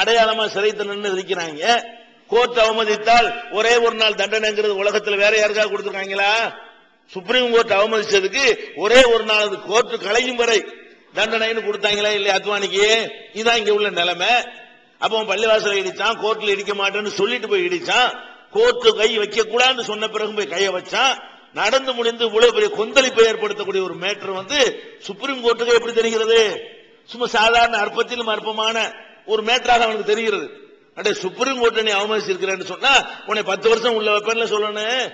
அடையாளமா சிறைத்து நின்று இருக்கிறாங்க. கோர்ட் அவமதித்தால் ஒரே ஒரு நாள் தண்டனைங்கிறது உலகத்தில் வேற யாருக்காக கொடுத்துருக்காங்களா? சுப்ரீம் கோர்ட் அவமதிச்சதுக்கு ஒரே ஒரு நாள் அது கோர்ட் கலையும் வரை தண்டனைன்னு கொடுத்தாங்களா இல்லையா அத்வானிக்கு? இதான் இங்க உள்ள நிலைமை. அப்போ பள்ளிவாசல இடிச்சான் கோர்ட்ல இடிக்க மாட்டேன்னு சொல்லிட்டு போய் இடிச்சான். கோர்ட்டு கை வைக்க கூடாதுன்னு சொன்ன பிறகு போய் கையை வச்சான். நடந்து முடிந்து இவ்வளவு பெரிய கொந்தளிப்பை ஏற்படுத்தக்கூடிய ஒரு மேட்டர் வந்து சுப்ரீம் கோர்ட்டுக்கு எப்படி தெரிகிறது? சும்மா சாதாரண அற்பத்திலும் அற்பமான ஒரு மேட்டராக அவனுக்கு தெரிகிறது. அடே சுப்ரீம் கோர்ட்டை நீ அவமதிச்சிருக்கிறேன்னு சொன்னா உன்னை பத்து வருஷம் உள்ள வைப்பேன்ல சொல்லணும்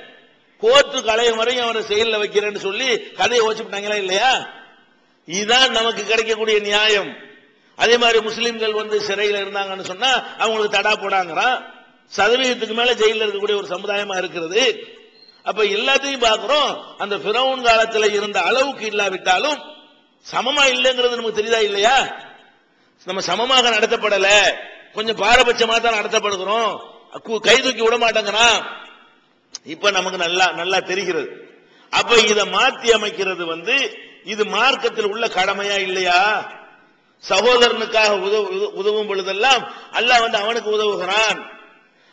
கோர்ட்டு கலையும் வரையும் அவனை செயல்ல வைக்கிறேன்னு சொல்லி கதையை ஓச்சுட்டாங்களா இல்லையா? இதுதான் நமக்கு கிடைக்கக்கூடிய நியாயம். அதே மாதிரி முஸ்லிம்கள் வந்து சிறையில் இருந்தாங்கன்னு சொன்னா அவங்களுக்கு தடா போடாங்கிறான். சதவீதத்துக்கு மேல ஜெயில இருக்கக்கூடிய ஒரு சமுதாயமா இருக்கிறது அப்ப எல்லாத்தையும் பார்க்கிறோம் அந்த பிரவுன் காலத்துல இருந்த அளவுக்கு இல்லாவிட்டாலும் சமமா இல்லைங்கிறது நமக்கு தெரியுதா இல்லையா? நம்ம சமமாக நடத்தப்படல. கொஞ்சம் பாரபட்சமா தான் நடத்தப்படுகிறோம். கு- கை தூக்கி விட மாட்டேங்கிறான். இப்ப நமக்கு நல்லா நல்லா தெரிகிறது. அப்ப இதை மாத்தி அமைக்கிறது வந்து இது மார்க்கத்தில் உள்ள கடமையா இல்லையா? சகோதரனுக்காக உத- உதவும் பொழுதெல்லாம் அல்லாஹ் வந்து அவனுக்கு உதவுகிறான்.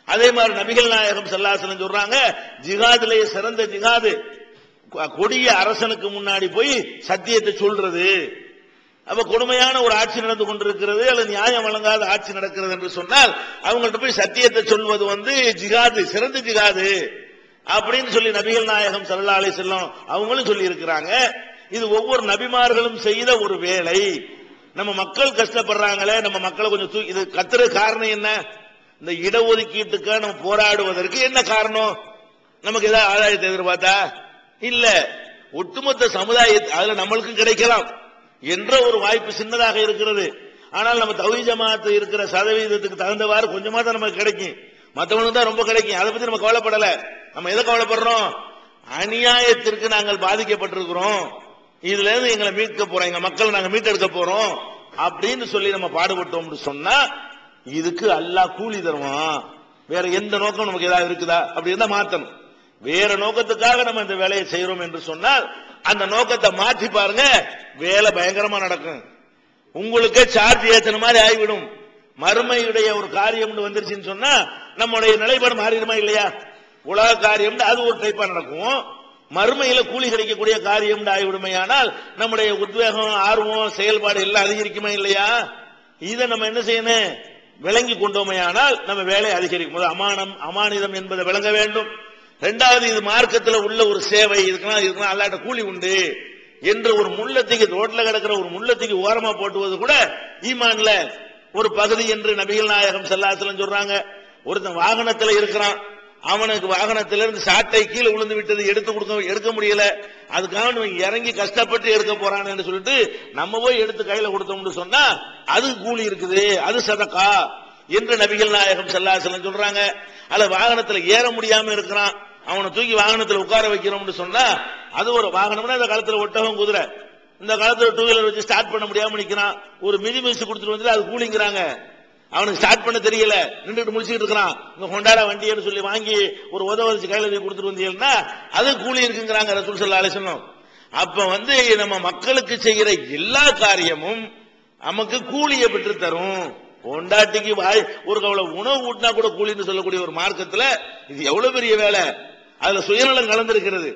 அதே மாதிரி நபிகள் நாயகம் செல்லாசனம் சொல்றாங்க ஜிகாதிலேயே சிறந்த ஜிகாது கொடிய அரசனுக்கு முன்னாடி போய் சத்தியத்தை சொல்றது. அப்ப கொடுமையான ஒரு ஆட்சி நடந்து கொண்டிருக்கிறது அல்லது நியாயம் வழங்காத ஆட்சி நடக்கிறது என்று சொன்னால் அவங்கள்ட்ட போய் சத்தியத்தை சொல்வது வந்து ஜிகாது சிறந்த ஜிகாது அப்படின்னு சொல்லி நபிகள் நாயகம் ஸல்லல்லாஹு செல்லம் அவங்களும் சொல்லி இருக்கிறாங்க இது ஒவ்வொரு நபிமார்களும் செய்த ஒரு வேலை. நம்ம மக்கள் கஷ்டப்படுறாங்களே நம்ம மக்களை கொஞ்சம் தூக்கி இது கத்துற காரணம் என்ன? இந்த இடஒதுக்கீட்டுக்கு நம்ம போராடுவதற்கு என்ன காரணம்? நமக்கு ஏதாவது ஆதாயத்தை எதிர்பார்த்தா? இல்ல. ஒட்டுமொத்த சமுதாயத்தை அதுல நம்மளுக்கும் கிடைக்கலாம். என்ற ஒரு வாய்ப்பு சின்னதாக இருக்கிறது. ஆனால் நம்ம தவி ஜமாத்து இருக்கிற சதவீதத்துக்கு தகுந்தவாறு கொஞ்சமா தான் நமக்கு கிடைக்கும். மற்றவனுக்கு தான் ரொம்ப கிடைக்கும். அதை பத்தி நம்ம கவலைப்படல. நம்ம எதை கவலைப்படுறோம்? அநியாயத்திற்கு நாங்கள் பாதிக்கப்பட்டிருக்கிறோம். இதுல இருந்து எங்களை மீட்க போறோம். எங்க மக்கள் நாங்க மீட்டெடுக்க போறோம். அப்படின்னு சொல்லி நம்ம பாடுபட்டோம்னு சொன்னா இதுக்கு அல்லாஹ் கூலி தருவான். வேற எந்த நோக்கம் நமக்கு ஏதாவது இருக்குதா? அப்படி இருந்தா மாத்தணும். வேற நோக்கத்துக்காக நம்ம இந்த வேலையை செய்யறோம் என்று சொன்னால் அந்த நோக்கத்தை மாற்றி பாருங்க. வேலை பயங்கரமா நடக்கும். உங்களுக்கே சார்ஜ் ஏத்தன மாதிரி ஆகிவிடும். மறுமையுடைய ஒரு காரியம் வந்துருச்சுன்னு சொன்னா நம்முடைய நிலைப்பாடு மாறிடுமா இல்லையா? உலக காரியம் அது ஒரு டைப்பா நடக்கும். மறுமையில கூலி கிடைக்கக்கூடிய காரியம் ஆகிவிடுமையானால் நம்முடைய உத்வேகம் ஆர்வம் செயல்பாடு எல்லாம் அதிகரிக்குமா இல்லையா? இதை நம்ம என்ன செய்யணும்? விளங்கி கொண்டோமையானால் நம்ம வேலை அதிகரிக்கும் போது அமானம் அமானிதம் என்பதை விளங்க வேண்டும். ரெண்டாவது இது மார்க்கத்தில் உள்ள ஒரு சேவை இதுக்கெல்லாம் இதுக்கெல்லாம் அல்லாட்ட கூலி உண்டு. என்று ஒரு முள்ளத்துக்கு ரோட்ல கிடக்கிற ஒரு முள்ளத்துக்கு ஓரமா போட்டுவது கூட ஈமான்ல ஒரு பகுதி என்று நபிகள் நாயகம் செல்லாசலம் சொல்றாங்க. ஒருத்தன் வாகனத்துல இருக்கிறான். அவனுக்கு வாகனத்தில இருந்து சாட்டை கீழே விழுந்து விட்டது எடுத்து கொடுக்க எடுக்க முடியல. அதுக்காக இவன் இறங்கி கஷ்டப்பட்டு எடுக்க போறான்னு சொல்லிட்டு நம்ம போய் எடுத்து கையில கொடுத்தோம்னு சொன்னா அது கூலி இருக்குது அது சதக்கா என்று நபிகள் நாயகம் செல்லாசலம் சொல்றாங்க. அல்ல வாகனத்துல ஏற முடியாம இருக்கிறான். அவனை தூக்கி வாகனத்தில் உட்கார வைக்கிறோம்னு சொன்னா அது ஒரு வாகனம்னா இந்த காலத்துல ஒட்டகம் குதிரை. இந்த காலத்துல டூ வீலர் வச்சு ஸ்டார்ட் பண்ண முடியாம நிக்கிறான். ஒரு மிதி மிஸ் கொடுத்துட்டு வந்து அது கூலிங்கிறாங்க. அவனுக்கு ஸ்டார்ட் பண்ண தெரியல. நின்றுட்டு முடிச்சுட்டு இருக்கிறான். இந்த ஹொண்டாடா வண்டியன்னு சொல்லி வாங்கி ஒரு உதவ வச்சு கையில போய் கொடுத்துட்டு வந்தீங்கன்னா அது கூலி இருக்குங்கிறாங்க ரசூல் சொல்லா அலிசல்லம் அப்ப வந்து நம்ம மக்களுக்கு செய்கிற எல்லா காரியமும் நமக்கு கூலியை பெற்று தரும் பொண்டாட்டிக்கு வாய் ஒரு கவலை உணவு ஊட்டினா கூட கூலின்னு சொல்லக்கூடிய ஒரு மார்க்கத்துல இது எவ்வளவு பெரிய வேலை? அதுல சுயநலம் கலந்திருக்கிறது.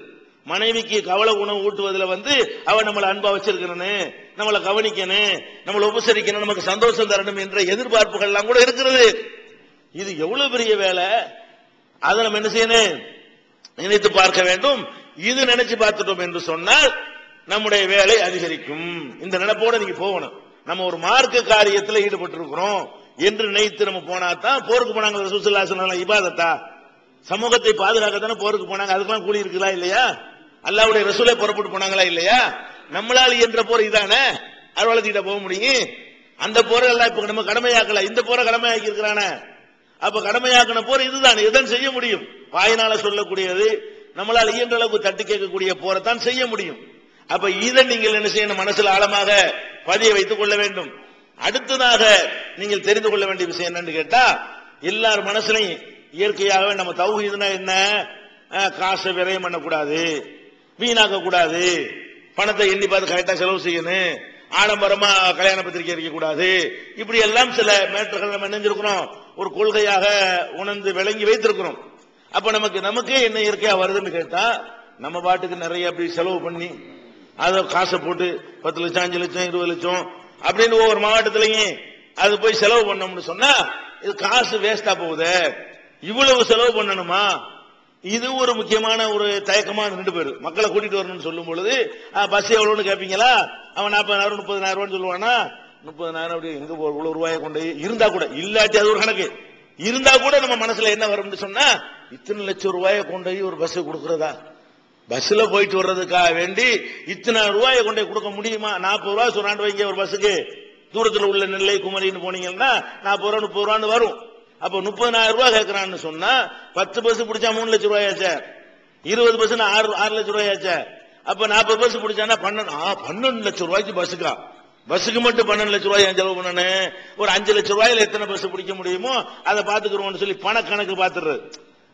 மனைவிக்கு கவலை உணவு ஊட்டுவதில் வந்து அவன் நம்மளை அன்பா வச்சிருக்கணும் நம்மளை கவனிக்கணும் நம்மளை உபசரிக்கணும் நமக்கு சந்தோஷம் தரணும் என்ற எதிர்பார்ப்புகள் எல்லாம் கூட இருக்கிறது. இது எவ்வளவு பெரிய வேலை? அதை நம்ம என்ன செய்யணும்? நினைத்து பார்க்க வேண்டும். இது நினைச்சு பார்த்துட்டோம் என்று சொன்னால் நம்முடைய வேலை அதிகரிக்கும். இந்த நினைப்போட நீங்க போகணும். நம்ம ஒரு மார்க்க காரியத்தில் ஈடுபட்டிருக்கிறோம் என்று நினைத்து நம்ம போனா தான் போருக்கு போனாங்க ரசூலுல்லாஹி ஸல்லல்லாஹு இபாதத்தா. சமூகத்தை பாதுகாக்கத்தானே போருக்கு போனாங்க? அதுக்கெல்லாம் கூலி இருக்குதா இல்லையா? அல்லாவுடைய ரசூலை புறப்பட்டு போனாங்களா இல்லையா? நம்மளால் இயன்ற போர் இதானே? அலுவலகத்திட்ட போக முடியும். அந்த போரை எல்லாம் இப்ப நம்ம கடமையாக்கல. இந்த போரை கடமையாக்கி இருக்கிறானே. அப்ப கடமையாக்கின போர் இதுதான். இதுதான் செய்ய முடியும்? வாயினால சொல்லக்கூடியது நம்மளால் இயன்ற அளவுக்கு தட்டி கேட்கக்கூடிய போரைத்தான் செய்ய முடியும். அப்ப இதை நீங்கள் என்ன செய்யணும்? மனசில் ஆழமாக பதிய வைத்துக் கொள்ள வேண்டும். அடுத்ததாக நீங்கள் தெரிந்து கொள்ள வேண்டிய விஷயம் என்னன்னு கேட்டா எல்லார் மனசுலையும் இயற்கையாகவே நம்ம தௌஹீதுனா என்ன? காசு காசை விரயம் பண்ணக்கூடாது வீணாக்க கூடாது பணத்தை எண்ணி பார்த்து கரெக்டா செலவு செய்யணும் ஆடம்பரமா கல்யாண பத்திரிகை அடிக்க கூடாது இப்படி எல்லாம் சில மேட்டர்கள் நம்ம நினைஞ்சிருக்கிறோம். ஒரு கொள்கையாக உணர்ந்து விளங்கி வைத்திருக்கிறோம். அப்ப நமக்கு நமக்கே என்ன இயற்கையா வருதுன்னு கேட்டா நம்ம பாட்டுக்கு நிறைய அப்படி செலவு பண்ணி அதை காசை போட்டு பத்து லட்சம் அஞ்சு லட்சம் இருபது லட்சம் அப்படின்னு ஒவ்வொரு மாவட்டத்திலையும் அது போய் செலவு பண்ணோம்னு சொன்னா இது காசு வேஸ்டா போகுது. இவ்வளவு செலவு பண்ணணுமா? இது ஒரு முக்கியமான ஒரு தயக்கமா ரெண்டு பேர் மக்களை கூட்டிட்டு வரணும்னு சொல்லும் பொழுது பஸ் எவ்வளவுன்னு கேட்பீங்களா அவன் நாற்பதாயிரம் முப்பதாயிரம் ரூபான்னு சொல்லுவானா? முப்பதாயிரம் அப்படி எங்க இவ்வளவு ரூபாயை கொண்டு போய் இருந்தா கூட இல்லாட்டி அது ஒரு கணக்கு. இருந்தா கூட நம்ம மனசுல என்ன வரும்னு சொன்னா இத்தனை லட்சம் ரூபாயை கொண்டு போய் ஒரு பஸ் கொடுக்கறதா? பஸ்ல போயிட்டு வர்றதுக்காக வேண்டி இத்தனை ரூபாயை கொண்டு போய் கொடுக்க முடியுமா? நாற்பது ரூபாய் சொன்னாண்டு வைங்க ஒரு பஸ்ஸுக்கு தூரத்தில் உள்ள நெல்லை குமரின்னு போனீங்கன்னா நாற்பது ரூபா முப்பது ரூபான்னு வரும். அப்ப முப்பதாயிரம் ரூபாய் கேட்கிறான்னு சொன்னா பத்து பஸ் பிடிச்சா மூணு லட்சம் ரூபாயாச்சே இருபது பஸ் ஆறு ஆறு லட்சம் ரூபாயாச்சே அப்ப நாற்பது பஸ் பிடிச்சானா பன்னெண்டு பன்னெண்டு லட்சம் ரூபாய்க்கு பஸ்ஸுக்கா பஸ்ஸுக்கு மட்டும் பன்னெண்டு லட்சம் ரூபாய் செலவு பண்ணனு? ஒரு அஞ்சு லட்சம் ரூபாயில எத்தனை பஸ் பிடிக்க முடியுமோ அதை பாத்துக்கிறோம்னு சொல்லி பண கணக்கு பாத்துறது.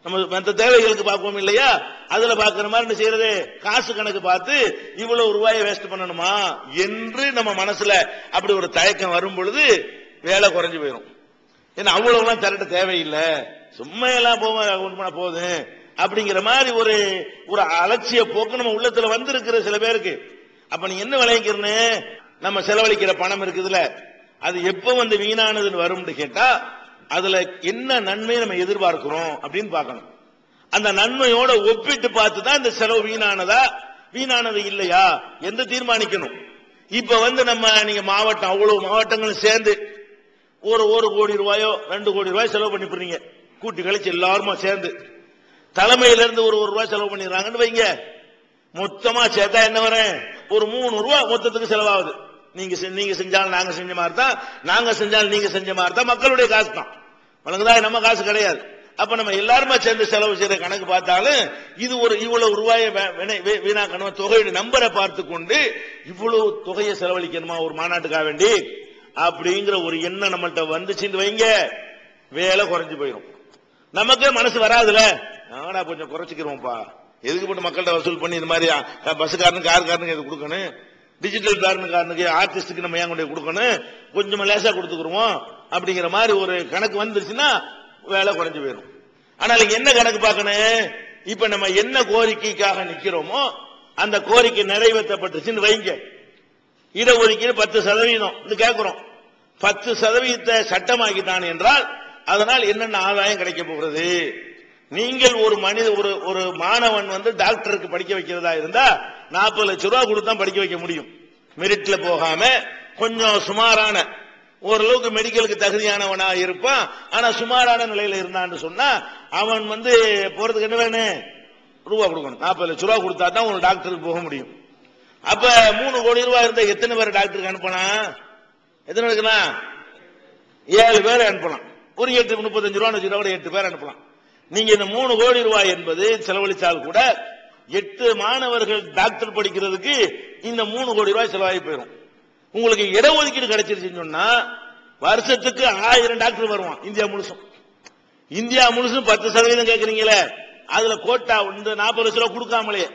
நம்ம மற்ற தேவைகளுக்கு பார்ப்போம் இல்லையா? அதுல பாக்குற மாதிரி என்ன செய்யறது? காசு கணக்கு பார்த்து இவ்வளவு ரூபாயை வேஸ்ட் பண்ணணுமா? என்று நம்ம மனசுல அப்படி ஒரு தயக்கம் வரும் பொழுது வேலை குறைஞ்சு போயிடும் ஏன்னா அவ்வளவுலாம் திரட்ட தேவையில்லை. சும்மா எல்லாம் போக கொண்டு பண்ண போதும். அப்படிங்கிற மாதிரி ஒரு ஒரு அலட்சிய போக்கு நம்ம உள்ளத்துல வந்திருக்கிற சில பேருக்கு. அப்ப நீ என்ன விளைவிக்கிறன்னு நம்ம செலவழிக்கிற பணம் இருக்குதுல அது எப்ப வந்து வீணானதுன்னு வரும்னு கேட்டா அதுல என்ன நன்மையை நம்ம எதிர்பார்க்கிறோம் அப்படின்னு பார்க்கணும். அந்த நன்மையோட ஒப்பிட்டு பார்த்து தான் இந்த செலவு வீணானதா வீணானது இல்லையா என்று தீர்மானிக்கணும். இப்ப வந்து நம்ம நீங்க மாவட்டம் அவ்வளவு மாவட்டங்களும் சேர்ந்து ஒரு ஒரு கோடி ரூபாயோ ரெண்டு கோடி ரூபாய் செலவு பண்ணி போறீங்க கூட்டி கழிச்சு எல்லாருமா சேர்ந்து. தலைமையில இருந்து ஒரு ஒரு ரூபாய் செலவு பண்ணிடுறாங்கன்னு வைங்க. மொத்தமா சேர்த்தா என்ன வரேன் ஒரு மூணு ரூபாய் மொத்தத்துக்கு செலவாகுது. நீங்க செ- நீங்க செஞ்சாலும் நாங்க செஞ்ச மாதிரி தான் நாங்க செஞ்சாலும் நீங்க செஞ்ச மாதிரி தான் மக்களுடைய காசு தான். வழங்குதா நம்ம காசு கிடையாது. அப்ப நம்ம எல்லாருமே சேர்ந்து செலவு செய்யற கணக்கு பார்த்தாலும் இது ஒரு இவ்வளவு ரூபாயை வீணாக்கணும் தொகையுடைய நம்பரை பார்த்து கொண்டு இவ்வளவு தொகையை செலவழிக்கணுமா ஒரு மாநாட்டுக்காக வேண்டி? அப்படிங்கிற ஒரு எண்ணம் நம்மள்ட்ட வந்துச்சுன்னு வைங்க. வேலை குறைஞ்சு போயிடும் நமக்கே மனசு வராதுல. நாடா கொஞ்சம் குறைச்சிக்கிறோம்ப்பா எதுக்கு போட்டு மக்கள்கிட்ட வசூல் பண்ணி இந்த மாதிரி அஹ், பஸ்ஸுக்காரனுக்கு காருக்காரனுக்கு இது கொடுக்கணும்? டிஜிட்டல் காரனுக்காரனுக்கு ஆர்டிஸ்டுக்கு நம்ம ஏன் கொண்டு போய் கொடுக்கணும்? கொஞ்சம் லேசா கொடுத்துக்குருவோம். அப்படிங்கிற மாதிரி ஒரு கணக்கு வந்துருச்சுன்னா வேலை குறைஞ்சு போயிடும் ஆனால் என்ன கணக்கு பார்க்கணும்? இப்ப நம்ம என்ன கோரிக்கைக்காக நிக்கிறோமோ அந்த கோரிக்கை நிறைவேற்றப்பட்டுச்சுன்னு வைங்க. இடஒதுக்கீடு பத்து சதவீதம். இது கேட்கிறோம் பத்து சதவீதத்தை சட்டமாக்கிட்டான் என்றால் அதனால் என்னென்ன ஆதாயம் கிடைக்க போகிறது? நீங்கள் ஒரு மனித ஒரு ஒரு மாணவன் வந்து டாக்டருக்கு படிக்க வைக்கிறதா இருந்தா நாற்பது லட்சம் ரூபா கொடுத்தா படிக்க வைக்க முடியும். மெரிட்ல போகாம கொஞ்சம் சுமாரான ஓரளவுக்கு மெடிக்கலுக்கு தகுதியானவனா இருப்பான். ஆனா சுமாரான நிலையில இருந்தான்னு சொன்னா அவன் வந்து போறதுக்கு என்ன வேணும்? ரூபா கொடுக்கணும். நாற்பது லட்சம் ரூபா கொடுத்தா தான் ஒரு டாக்டருக்கு போக முடியும். அப்ப மூணு கோடி ரூபாய் இருந்தா எத்தனை பேர் டாக்டருக்கு அனுப்பினா? எத்தனை எடுக்கலாம் ஏழு பேர் அனுப்பலாம். ஒரு எட்டு முப்பத்தஞ்சு ரூபான்னு வச்சுக்கிட்டா கூட எட்டு பேர் அனுப்பலாம். நீங்க இந்த மூணு கோடி ரூபாய் என்பது செலவழிச்சால் கூட எட்டு மாணவர்கள் டாக்டர் படிக்கிறதுக்கு இந்த மூணு கோடி ரூபாய் செலவாகி போயிடும் உங்களுக்கு இடஒதுக்கீடு கிடைச்சிருச்சுன்னு சொன்னா வருஷத்துக்கு ஆயிரம் டாக்டர் வருவான். இந்தியா முழுசும். இந்தியா முழுசும் பத்து சதவீதம் கேட்கறீங்களே அதுல கோட்டா இந்த நாற்பது லட்சம் ரூபாய் கொடுக்காமலே.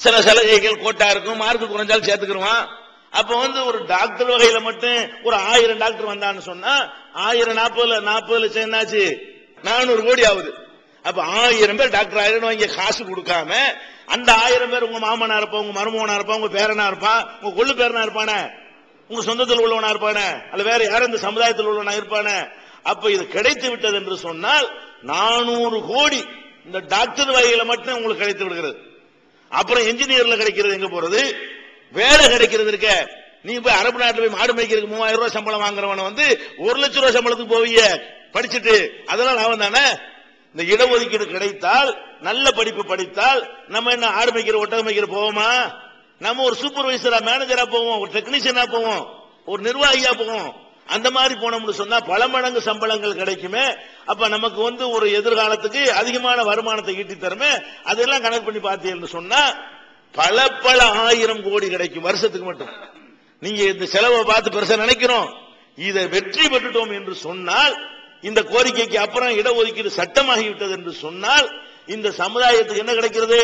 சில சலுகைகள் கோட்டா இருக்கும் மார்க் குறைஞ்சாலும் சேர்த்துக்கிடுவான் அப்ப வந்து ஒரு டாக்டர் வகையில மட்டும் ஒரு ஆயிரம் டாக்டர் வந்தான்னு சொன்னா ஆயிரம் நாற்பதுல நாற்பது லட்சம் என்னாச்சு? நானூறு கோடி ஆகுது. அப்ப ஆயிரம் பேர் டாக்டர் ஆயிரம் இங்க காசு கொடுக்காம அந்த ஆயிரம் பேர் உங்க மாமனா இருப்பா உங்க மருமகனா இருப்பான் உங்க பேரனா இருப்பான் உங்க கொள்ளு பேரனா இருப்பானே? உங்க சொந்தத்தில் உள்ளவனா இருப்பானே? அல்ல வேற யாரும் இந்த சமுதாயத்தில் உள்ளவனா இருப்பானே? அப்ப இது கிடைத்து விட்டது என்று சொன்னால் நானூறு கோடி இந்த டாக்டர் வகையில மட்டும் உங்களுக்கு கிடைத்து விடுகிறது. அப்புறம் இன்ஜினியர்ல கிடைக்கிறது எங்க போறது? வேலை கிடைக்கிறது இருக்க. நீ போய் அரபு நாட்டுல போய் மாடு மேய்க்கிறதுக்கு மூவாயிரம் ரூபாய் சம்பளம் வாங்குறவன வந்து ஒரு லட்சம் ரூபாய் சம்பளத்துக்கு போவீங்க. படிச்சுட்டு. அதெல்லாம் லாபம் தானே? இந்த இடஒதுக்கீடு கிடைத்தால் நல்ல படிப்பு படித்தால் நம்ம என்ன ஆடு மேய்க்கிற ஒட்டகம் மேய்க்கிற போவோமா? நம்ம ஒரு சூப்பர்வைசரா மேனேஜரா போவோம் ஒரு டெக்னீஷியனா போவோம் ஒரு நிர்வாகியா போவோம். அந்த மாதிரி போனோம்னு சொன்னா பல மடங்கு சம்பளங்கள் கிடைக்குமே. அப்ப நமக்கு வந்து ஒரு எதிர்காலத்துக்கு அதிகமான வருமானத்தை ஈட்டி தருமே. அதெல்லாம் கணக்கு பண்ணி பார்த்தீங்கன்னு சொன்னா பல பல ஆயிரம் கோடி கிடைக்கும் வருஷத்துக்கு மட்டும். நீங்க இந்த செலவை பார்த்து பெருசா நினைக்கிறோம். இதை வெற்றி பெற்றுட்டோம் என்று சொன்னால் இந்த கோரிக்கைக்கு அப்புறம் இடஒதுக்கீடு சட்டமாகிவிட்டது என்று சொன்னால் இந்த சமுதாயத்துக்கு என்ன கிடைக்கிறது?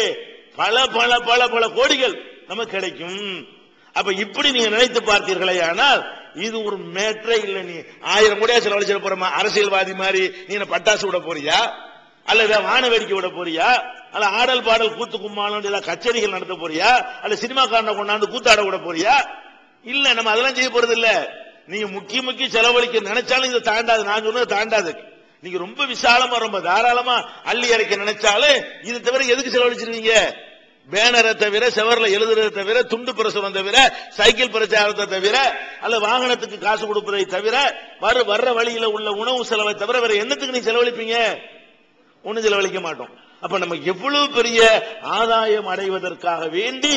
பல பல பல பல கோடிகள் நமக்கு கிடைக்கும். அப்ப இப்படி நீங்க நினைத்து பார்த்தீர்களே ஆனால் இது ஒரு மேற்றே இல்ல நீ. ஆயிரம் கோடியா செலவழிச்சிட போறமா? அரசியல்வாதி மாதிரி. நீ பட்டாசு விட போறியா? அல்லது வான வேடிக்கை விட போறியா? அல்ல ஆடல் பாடல் கூத்து கும்மாளம் ஏதாவது கச்சேரிகள் நடத்த போறியா? அல்ல சினிமாக்காரனை கொண்டாந்து கூத்தாட விட போறியா? இல்ல நம்ம அதெல்லாம் செய்ய போறது இல்ல. நீங்க முக்கிய முக்கிய செலவழிக்க நினைச்சாலும் இதை தாண்டாது. நான் சொன்னது தாண்டாது. நீங்க ரொம்ப விசாலமா ரொம்ப தாராளமா அள்ளி அரைக்க நினைச்சாலும் இது தவிர எதுக்கு செலவழிச்சிருவீங்க? பேனரை தவிர செவர்ல எழுதுறதை தவிர துண்டு பிரசுரம் தவிர சைக்கிள் பிரச்சாரத்தை தவிர அல்ல வாகனத்துக்கு காசு கொடுப்பதை தவிர வர வர்ற வழியில உள்ள உணவு செலவை தவிர வேற என்னத்துக்கு நீ செலவழிப்பீங்க? ஒண்ணு செலவழிக்க மாட்டோம். அப்ப நம்ம எவ்வளவு பெரிய ஆதாயம் அடைவதற்காக வேண்டி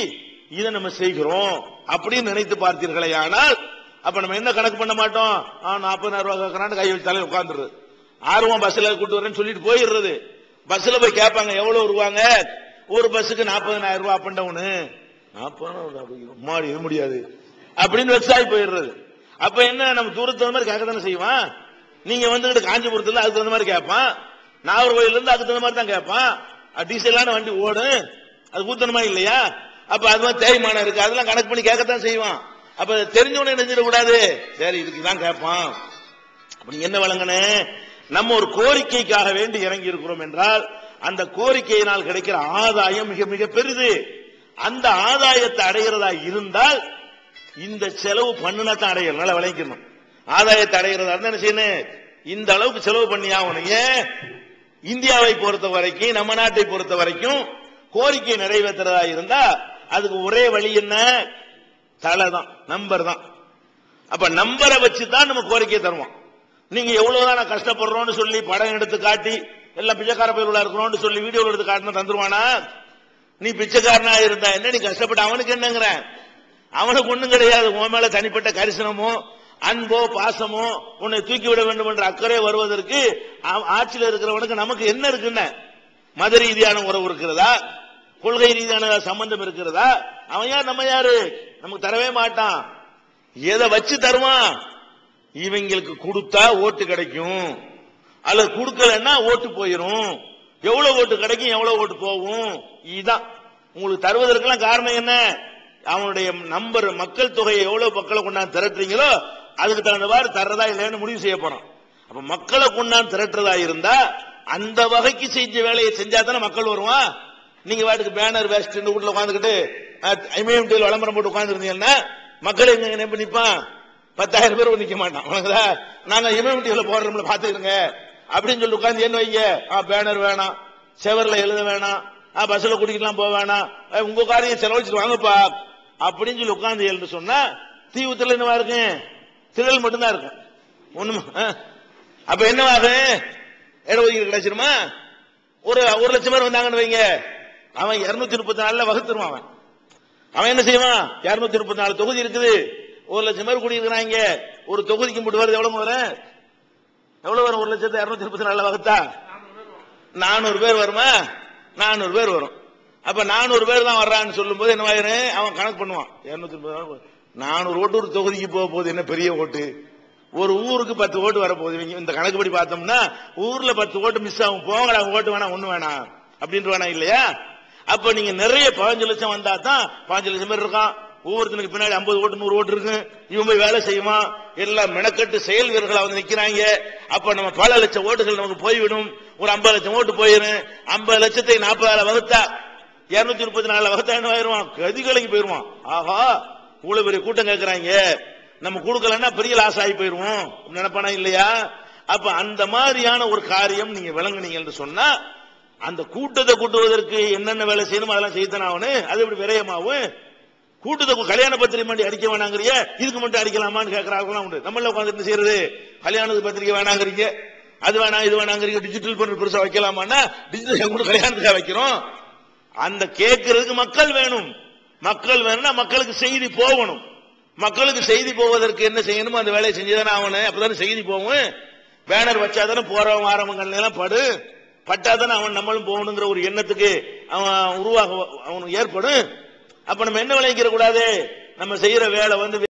இதை நம்ம செய்கிறோம் அப்படின்னு நினைத்து பார்த்தீர்களே ஆனால் அப்ப நம்ம என்ன கணக்கு பண்ண மாட்டோம்? நாற்பதாயிரம் ரூபாய் கேட்கறான்னு கை வச்சு தலையில் உட்காந்துருது ஆர்வம் பஸ்ல கூட்டு வரேன்னு சொல்லிட்டு போயிடுறது. பஸ்ல போய் கேட்பாங்க எவ்வளவு வருவாங்க? ஒரு பஸ்ஸுக்கு நாற்பதனாயிரம் ரூபாய் அப் அண்ட் டவுனு நாற்பதாயிரம் மாடி இது முடியாது. அப்படின்னு வெக்ஸாகி போயிடுறது. அப்ப என்ன நம்ம தூரத்து மாதிரி கேட்க தானே செய்வான்? நீங்க வந்துகிட்டு காஞ்சிபுரத்துல அதுக்கு தகுந்த மாதிரி கேட்பான். நாகர்கோயில இருந்து அதுக்கு தகுந்த மாதிரி தான் கேட்பான். டீசலான வண்டி ஓடும். அது கூத்தனமா இல்லையா? அப்ப அது மாதிரி தேய்மானம் இருக்கு. அதெல்லாம் கணக்கு பண்ணி கேட்கத்தான் செய்வான். அப்ப தெரிஞ்சவனே நினைஞ்சிடக்கூடாது சரி இதுக்கு தான் கேட்பான். அப்படி என்ன வழங்கினேன் நம்ம ஒரு கோரிக்கைக்காக வேண்டி இறங்கி இருக்கிறோம் என்றால் அந்த கோரிக்கையினால் கிடைக்கிற ஆதாயம் மிக மிக பெரிது. அந்த ஆதாயத்தை அடைகிறதா இருந்தால் இந்த செலவு பண்ணுனா தான் அடையணும். நல்லா விளைக்கணும் ஆதாயத்தை அடைகிறதா இருந்தா என்ன செய்யணும்? இந்த அளவுக்கு செலவு பண்ணி ஆகணும். ஏன்? இந்தியாவை பொறுத்த வரைக்கும் நம்ம நாட்டை பொறுத்த வரைக்கும் கோரிக்கை நிறைவேற்றுறதா இருந்தா அதுக்கு ஒரே வழி என்ன? தலை தான் நம்பர் தான். அப்ப நம்பரை வச்சு தான் நம்ம கோரிக்கை தருவோம். நீங்க எவ்வளவுதான் கஷ்டப்படுறோம்னு சொல்லி படம் எடுத்து காட்டி எல்லாம் பிச்சைக்கார பயிர்களா இருக்கிறோம்னு சொல்லி வீடியோ எடுத்து காட்டினா தந்துருவானா? நீ பிச்சைக்காரனா இருந்தா என்ன நீ கஷ்டப்பட்ட அவனுக்கு என்னங்கிற? அவனுக்கு ஒண்ணும் கிடையாது. உன் மேல தனிப்பட்ட கரிசனமோ அன்போ பாசமோ உன்னை தூக்கி விட வேண்டும் என்ற அக்கறை வருவதற்கு ஆட்சியில் இருக்கிறவனுக்கு நமக்கு என்ன இருக்குன்னு? மத ரீதியான உறவு இருக்கிறதா? கொள்கை ரீதியான சம்பந்தம் இருக்கிறதா? அவன் யார்? நம்ம யாரு? நமக்கு தரவே மாட்டான். எதை வச்சு தருவான்? இவங்களுக்கு கொடுத்தா ஓட்டு கிடைக்கும். அல்லது கொடுக்கலன்னா ஓட்டு போயிரும். எவ்வளவு ஓட்டு கிடைக்கும் எவ்வளவு ஓட்டு போகும். இதுதான் உங்களுக்கு தருவதற்கெல்லாம் காரணம் என்ன? அவனுடைய நம்பர் மக்கள் தொகையை எவ்வளவு மக்களை கொண்டாந்து திரட்டுறீங்களோ அதுக்கு தகுந்தவாறு தர்றதா இல்லைன்னு முடிவு செய்ய போறோம். அப்ப மக்களை கொண்டாந்து திரட்டுறதா இருந்தா அந்த வகைக்கு செஞ்ச வேலையை செஞ்சா தானே மக்கள் வருவான்? நீங்க வாட்டுக்கு பேனர் வேஸ்ட் வீட்டுல உட்காந்துக்கிட்டு ஐமேஎம்டியில் விளம்பரம் போட்டு உட்காந்துருந்தீங்கன்னா மக்கள் எங்க நிப்பான். பத்தாயிரம் பேர் நிக்க மாட்டான். உனக்குதா நாங்க இமேமிட்டியில போடுறோம்ல பாத்துக்கிறோங்க அப்படின்னு சொல்லி உட்காந்து என்ன வைங்க? ஆ பேனர் வேணாம். செவர்ல எழுத வேணாம். ஆ பஸ்ல குடிக்கலாம் போக வேணாம். உங்க காரியம் செலவழிச்சிட்டு வாங்கப்பா. அப்படின்னு சொல்லி உட்காந்து எழுந்து சொன்னா தீவுத்துல என்னவா இருக்கும்? திரள் மட்டும்தான் இருக்கும். ஒண்ணுமா? ஆ. அப்ப என்னவாகும் இடஒதுக்கீடு கிடைச்சிருமா? ஒரு ஒரு லட்சம் பேர் வந்தாங்கன்னு வைங்க. அவன் இருநூத்தி முப்பத்தி நாலுல வகுத்துருவான் அவன். அவன் என்ன செய்வான்? இருநூத்தி முப்பத்தி நாலு தொகுதி இருக்குது. ஒரு லட்சம் பேர் குடியிருக்கிறாங்க. ஒரு தொகுதிக்கு மட்டும் வருது எவ்வளவு வரும் எவ்வளவு வரும்? ஒரு லட்சத்து இருநூத்தி முப்பத்தி நாலு வகுத்தா? நானூறு பேர் வருமா? நானூறு பேர் வரும். அப்ப நானூறு பேர் தான் வர்றான்னு சொல்லும் போது என்ன அவன் கணக்கு பண்ணுவான். இருநூத்தி முப்பது நானூறு ஓட்டு ஒரு தொகுதிக்கு போக போகுது. என்ன பெரிய ஓட்டு? ஒரு ஊருக்கு பத்து ஓட்டு வரப்போகுது. இவங்க இந்த கணக்குப்படி பார்த்தோம்னா ஊர்ல பத்து ஓட்டு மிஸ் ஆகும். போங்கடா ஓட்டு வேணாம் ஒண்ணு வேணாம். அப்படின்ட்டு வேணாம் இல்லையா? அப்ப நீங்க நிறைய பதினஞ்சு லட்சம் வந்தா தான் பதினஞ்சு லட்சம் பேர் இருக்கான். ஒவ்வொருத்தனுக்கு பின்னாடி ஐம்பது ஓட்டு நூறு ஓட்டு இருக்கு. இவன் போய் வேலை செய்வான் எல்லாம் மெனக்கட்டு செயல் வீரர்களா வந்து நிக்கிறாங்க. அப்ப நம்ம பல லட்சம் ஓட்டுகள் நமக்கு போய்விடும். ஒரு ஐம்பது லட்சம் ஓட்டு போயிடும் ஐம்பது லட்சத்தை நாற்பதாயிரம் வகுத்தா? இருநூத்தி முப்பத்தி நாலு வகுத்தா என்ன ஆயிருவான்? கதி கலங்கி போயிருவான். ஆஹா இவ்வளவு பெரிய கூட்டம் கேட்கிறாங்க நம்ம கொடுக்கலன்னா பெரிய லாஸ் ஆகி போயிருவோம். நினைப்பானா இல்லையா? அப்ப அந்த மாதிரியான ஒரு காரியம் நீங்க விளங்குனீங்க என்று சொன்னா அந்த கூட்டத்தை கூட்டுவதற்கு என்னென்ன வேலை செய்யணுமோ அதெல்லாம் செய்தானே அவனு அது எப்படி விரயமாவும் கூட்டத்தை கல்யாண பத்திரிகை மட்டும் அடிக்க வேணாங்கிறிய? இதுக்கு மட்டும் அடிக்கலாமான்னு கேட்கறாங்க உண்டு. நம்மள உட்காந்து என்ன செய்யறது? கல்யாணத்துக்கு பத்திரிகை வேணாங்கிறீங்க. அது வேணாம் இது வேணாங்கிறீங்க. டிஜிட்டல் பண்ணி பெருசா வைக்கலாமான்னா டிஜிட்டல் கூட கல்யாணத்துக்காக வைக்கிறோம். அந்த கேட்கறதுக்கு மக்கள் வேணும். மக்கள் வேணும்னா மக்களுக்கு செய்தி போகணும். மக்களுக்கு செய்தி போவதற்கு என்ன செய்யணுமோ அந்த வேலையை செஞ்சுதானே ஆகணும். அப்பதானே செய்தி போகும். பேனர் வச்சாதானே போறவன் வாரவன் கண்ணெல்லாம் எல்லாம் படு. பட்டாதானே அவன் நம்மளும் போகணுங்கிற ஒரு எண்ணத்துக்கு அவன் உருவாக அவனுக்கு ஏற்படும். அப்ப நம்ம என்ன விளைவிக்கிற கூடாது நம்ம செய்யற வேலை வந்து